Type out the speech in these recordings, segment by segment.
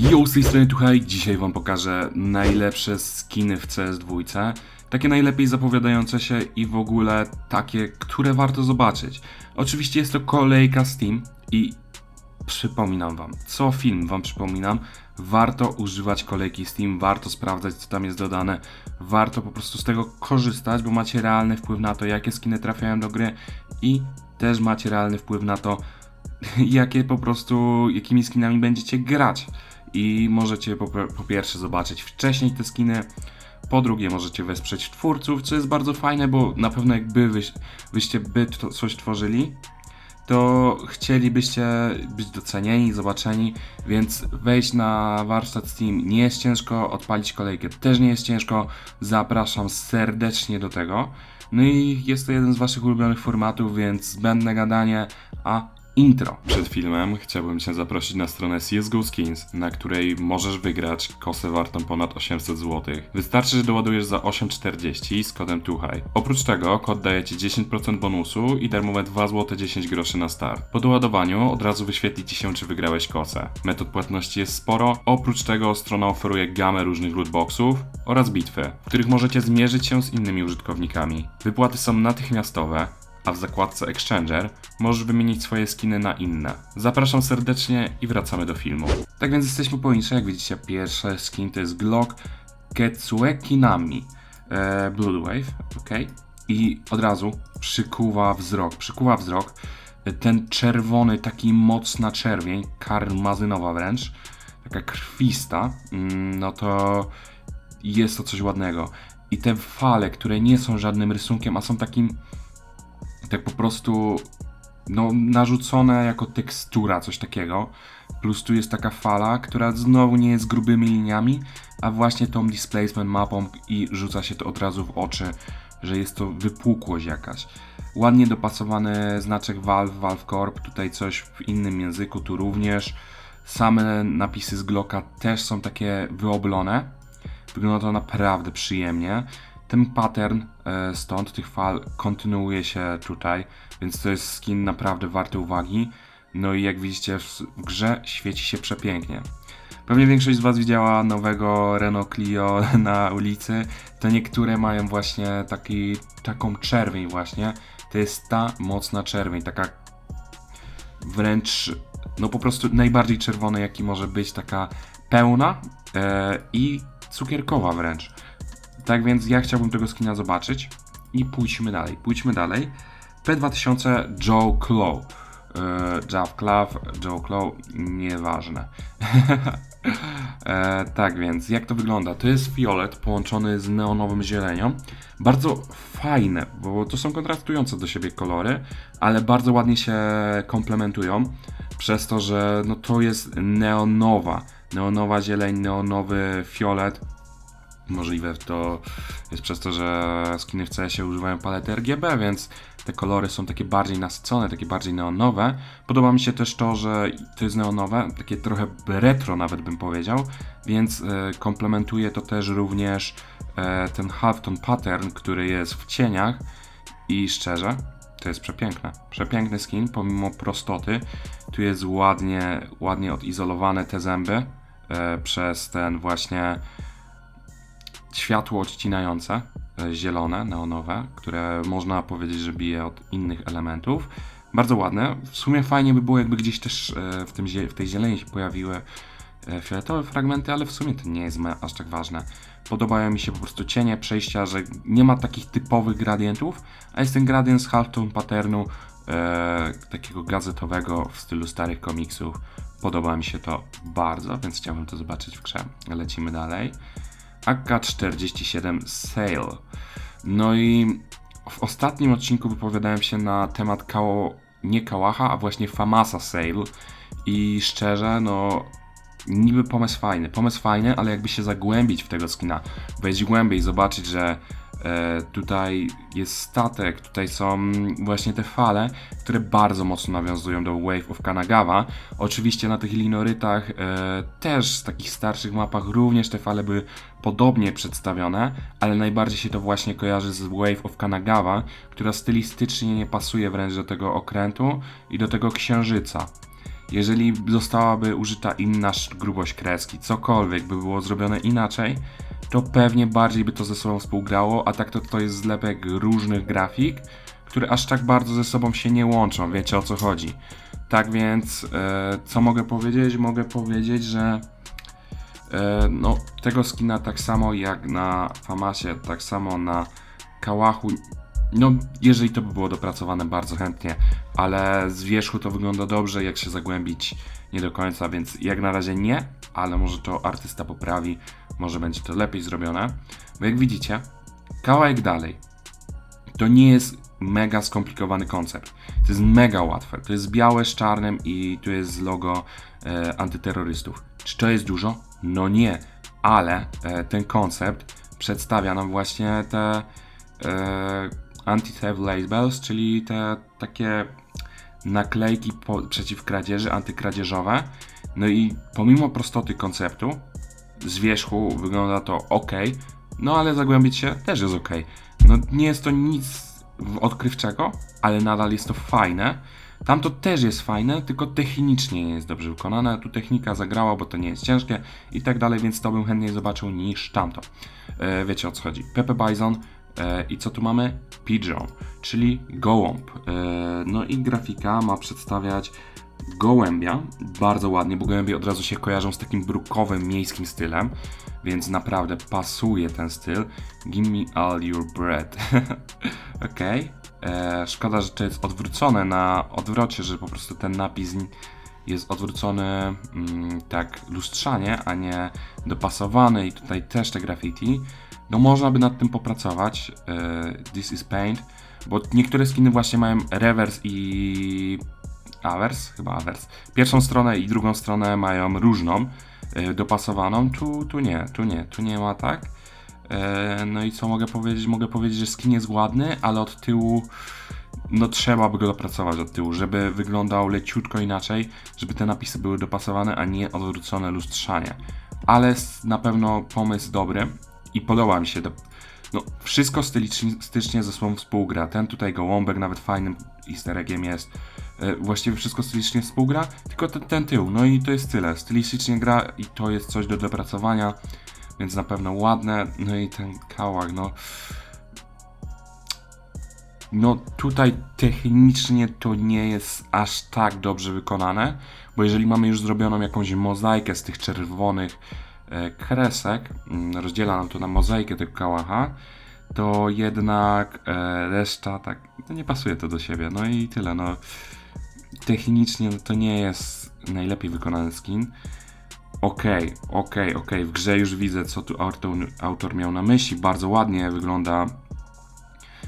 Yo, z tej strony Tuchaj, dzisiaj wam pokażę najlepsze skiny w CS2. Takie najlepiej zapowiadające się i w ogóle takie, które warto zobaczyć. Oczywiście jest to kolejka Steam i przypominam wam, co film wam przypominam, warto używać kolejki Steam, warto sprawdzać co tam jest dodane, warto po prostu z tego korzystać, bo macie realny wpływ na to, jakie skiny trafiają do gry i też macie realny wpływ na to, jakie po prostu, jakimi skinami będziecie grać. I możecie po, po pierwsze zobaczyć wcześniej te skiny, po drugie możecie wesprzeć twórców, co jest bardzo fajne, bo na pewno jakby wy, wyście by to coś tworzyli, to chcielibyście być docenieni, zobaczeni, więc wejść na warsztat Steam nie jest ciężko, odpalić kolejkę też nie jest ciężko, zapraszam serdecznie do tego. No i jest to jeden z waszych ulubionych formatów, więc zbędne gadanie, a intro. Przed filmem chciałbym Cię zaprosić na stronę CSGO Skins, na której możesz wygrać kosę wartą ponad 800 zł. Wystarczy, że doładujesz za 8,40 z kodem TUHAJ. Oprócz tego kod daje Ci 10% bonusu i darmowe 2 zł 10 groszy na start. Po doładowaniu od razu wyświetli Ci się, czy wygrałeś kosę. Metod płatności jest sporo, oprócz tego strona oferuje gamę różnych lootboxów oraz bitwy, w których możecie zmierzyć się z innymi użytkownikami. Wypłaty są natychmiastowe, a w zakładce Exchanger możesz wymienić swoje skiny na inne. Zapraszam serdecznie i wracamy do filmu. Tak więc jesteśmy po intrze, jak widzicie pierwszy skin to jest Glock Getsuekinami e, Bloodwave, ok? I od razu przykuwa wzrok, przykuwa wzrok e, ten czerwony, taki mocna czerwień, karmazynowa wręcz, taka krwista, mm, no to jest to coś ładnego. I te fale, które nie są żadnym rysunkiem, a są takim tak po prostu no, narzucone jako tekstura, coś takiego. Plus tu jest taka fala, która znowu nie jest grubymi liniami, a właśnie tą displacement mapą i rzuca się to od razu w oczy, że jest to wypukłość jakaś. Ładnie dopasowany znaczek Valve, Valve Corp, tutaj coś w innym języku, tu również. Same napisy z Glocka też są takie wyoblone. Wygląda to naprawdę przyjemnie. Ten pattern e, stąd tych fal kontynuuje się tutaj, więc to jest skin naprawdę warty uwagi. No i jak widzicie w, grze świeci się przepięknie. Pewnie większość z Was widziała nowego Renault Clio na ulicy. To niektóre mają właśnie taki, taką czerwień właśnie. To jest ta mocna czerwień, taka wręcz, no po prostu najbardziej czerwony jaki może być, taka pełna e, i cukierkowa wręcz. Tak więc ja chciałbym tego skina zobaczyć i pójdźmy dalej. Pójdźmy dalej. P2000 Joe Claw. Jav Claw, Joe Claw, nieważne. e, tak więc, jak to wygląda? To jest fiolet połączony z neonowym zielenią. Bardzo fajne, bo to są kontrastujące do siebie kolory, ale bardzo ładnie się komplementują. Przez to, że no to jest neonowa. Neonowa zieleń, neonowy fiolet Możliwe to jest przez to, że skiny w CS używają palety RGB, więc te kolory są takie bardziej nasycone, takie bardziej neonowe. Podoba mi się też to, że to jest neonowe, takie trochę retro nawet bym powiedział, więc e, komplementuje to też również e, ten halftone pattern, który jest w cieniach i szczerze, to jest przepiękne. Przepiękny skin, pomimo prostoty. Tu jest ładnie, ładnie odizolowane te zęby e, przez ten właśnie światło odcinające, e, zielone, neonowe, które można powiedzieć, że bije od innych elementów. Bardzo ładne. W sumie fajnie by było, jakby gdzieś też e, w, tym, w tej zieleni się pojawiły e, fioletowe fragmenty, ale w sumie to nie jest aż tak ważne. Podobają mi się po prostu cienie, przejścia, że nie ma takich typowych gradientów, a jest ten gradient z halftone patternu e, takiego gazetowego w stylu starych komiksów. Podoba mi się to bardzo, więc chciałbym to zobaczyć w grze. Lecimy dalej. AK-47 Sale. No i w ostatnim odcinku wypowiadałem się na temat Kao, nie Kałacha, a właśnie Famasa Sale. I szczerze, no niby pomysł fajny, pomysł fajny, ale jakby się zagłębić w tego skina, wejść głębiej, zobaczyć, że tutaj jest statek, tutaj są właśnie te fale, które bardzo mocno nawiązują do Wave of Kanagawa. Oczywiście na tych linorytach e, też, w takich starszych mapach również te fale były podobnie przedstawione, ale najbardziej się to właśnie kojarzy z Wave of Kanagawa, która stylistycznie nie pasuje wręcz do tego okrętu i do tego księżyca. Jeżeli zostałaby użyta inna grubość kreski, cokolwiek by było zrobione inaczej, to pewnie bardziej by to ze sobą współgrało, a tak to, to jest zlepek różnych grafik, które aż tak bardzo ze sobą się nie łączą, wiecie o co chodzi. Tak więc, e, co mogę powiedzieć? Mogę powiedzieć, że e, no, tego skina tak samo jak na Famasie, tak samo na Kałachu, no jeżeli to by było dopracowane bardzo chętnie, ale z wierzchu to wygląda dobrze, jak się zagłębić nie do końca, więc jak na razie nie, ale może to artysta poprawi, może będzie to lepiej zrobione. Bo jak widzicie, kawałek dalej, to nie jest mega skomplikowany koncept. To jest mega łatwe. To jest białe z czarnym i tu jest logo e, antyterrorystów. Czy to jest dużo? No nie, ale e, ten koncept przedstawia nam właśnie te e, anti-theft labels, czyli te takie naklejki po, przeciw kradzieży, antykradzieżowe. No i pomimo prostoty konceptu, z wierzchu wygląda to ok, no ale zagłębić się też jest ok. No nie jest to nic odkrywczego, ale nadal jest to fajne. Tam to też jest fajne, tylko technicznie nie jest dobrze wykonane. Tu technika zagrała, bo to nie jest ciężkie i tak dalej, więc to bym chętniej zobaczył niż tamto. E, wiecie o co chodzi. Pepe Bison i co tu mamy? Pigeon, czyli gołąb. E, no i grafika ma przedstawiać gołębia, bardzo ładnie, bo gołębie od razu się kojarzą z takim brukowym, miejskim stylem, więc naprawdę pasuje ten styl. Give me all your bread. Okej. E, Szkoda, że to jest odwrócone na odwrocie, że po prostu ten napis jest odwrócony mm, tak lustrzanie, a nie dopasowany i tutaj też te graffiti. No można by nad tym popracować. E, This is paint, bo niektóre skiny właśnie mają reverse i awers, chyba awers. Pierwszą stronę i drugą stronę mają różną, e, dopasowaną. Tu, tu nie, tu nie, tu nie ma tak. E, No i co mogę powiedzieć? Mogę powiedzieć, że skin jest ładny, ale od tyłu no trzeba by go dopracować od tyłu, żeby wyglądał leciutko inaczej, żeby te napisy były dopasowane, a nie odwrócone lustrzanie. Ale na pewno pomysł dobry i podoba mi się. Do, no, wszystko stylicznie ze sobą współgra. Ten tutaj gołąbek nawet fajnym easter jest. E, Właściwie wszystko stylicznie współgra, tylko ten, ten tył. No i to jest tyle. Stylistycznie gra i to jest coś do dopracowania, więc na pewno ładne. No i ten kałak, no. No tutaj technicznie to nie jest aż tak dobrze wykonane, bo jeżeli mamy już zrobioną jakąś mozaikę z tych czerwonych kresek, mm, rozdziela nam to na mozaikę tego kałacha, to jednak e, reszta tak no nie pasuje to do siebie. No i tyle. No technicznie no, to nie jest najlepiej wykonany skin. Okej, okej, okej. W grze już widzę, co tu autor, autor miał na myśli. Bardzo ładnie wygląda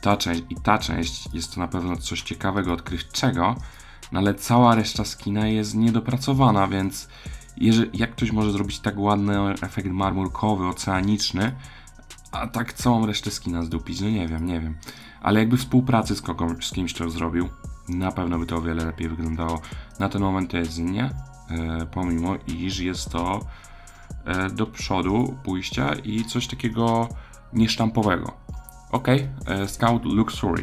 ta część i ta część jest to na pewno coś ciekawego, odkrywczego, no ale cała reszta skina jest niedopracowana, więc jeżeli, jak ktoś może zrobić tak ładny efekt marmurkowy, oceaniczny, a tak całą resztę skina zdupić, no nie wiem, nie wiem. Ale jakby współpracy z, kogoś, z kimś to zrobił, na pewno by to o wiele lepiej wyglądało. Na ten moment to jest nie, e, pomimo iż jest to e, do przodu pójścia i coś takiego niesztampowego. Ok, e, Scout Luxury.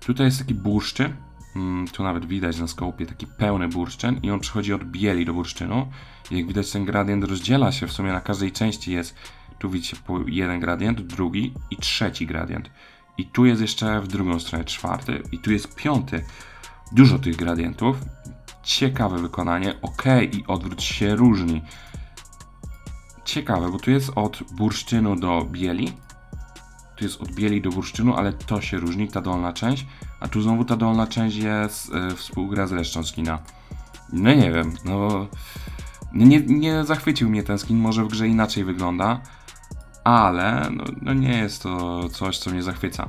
Tutaj jest taki bursztyn. Mm, tu nawet widać na skopie taki pełny bursztyn i on przechodzi od bieli do bursztynu. Jak widać ten gradient rozdziela się w sumie na każdej części jest tu widzicie jeden gradient, drugi i trzeci gradient. I tu jest jeszcze w drugą stronę czwarty i tu jest piąty. Dużo tych gradientów. Ciekawe wykonanie. Ok, i odwrót się różni. Ciekawe, bo tu jest od bursztynu do bieli. Tu jest od bieli do bursztynu, ale to się różni, ta dolna część. A tu znowu ta dolna część jest e, współgra z resztą skina. No nie wiem, no... Nie, nie zachwycił mnie ten skin, może w grze inaczej wygląda, ale no, no nie jest to coś, co mnie zachwyca.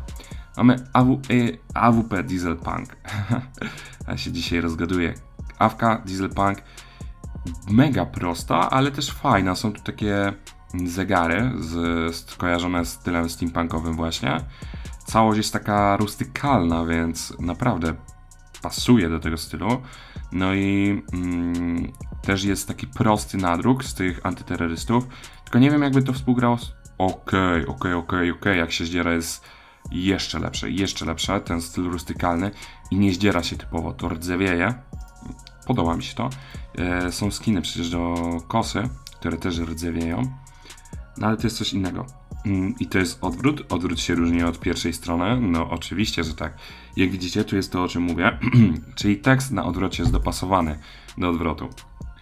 Mamy AW, y, AWP Dieselpunk. ja się dzisiaj rozgaduję. Awka Dieselpunk mega prosta, ale też fajna. Są tu takie zegary z, z, kojarzone z stylem steampunkowym właśnie. Całość jest taka rustykalna, więc naprawdę pasuje do tego stylu. No i mm, też jest taki prosty nadruk z tych antyterrorystów. Tylko nie wiem, jakby to współgrało. Okej, okej, okej, okej. Jak się zdziera jest jeszcze lepsze, jeszcze lepsze. Ten styl rustykalny i nie zdziera się typowo, to rdzewieje. podoba mi się to. E, są skiny przecież do kosy, które też rdzewieją. No ale to jest coś innego. Mm, I to jest odwrót. Odwrót się różni od pierwszej strony. No oczywiście, że tak. Jak widzicie, tu jest to, o czym mówię. Czyli tekst na odwrocie jest dopasowany do odwrotu.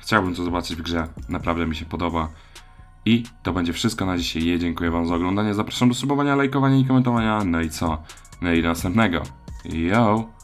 Chciałbym to zobaczyć w grze. Naprawdę mi się podoba. I to będzie wszystko na dzisiaj. Dziękuję Wam za oglądanie. Zapraszam do subowania, lajkowania i komentowania. No i co? No i do następnego. Yo!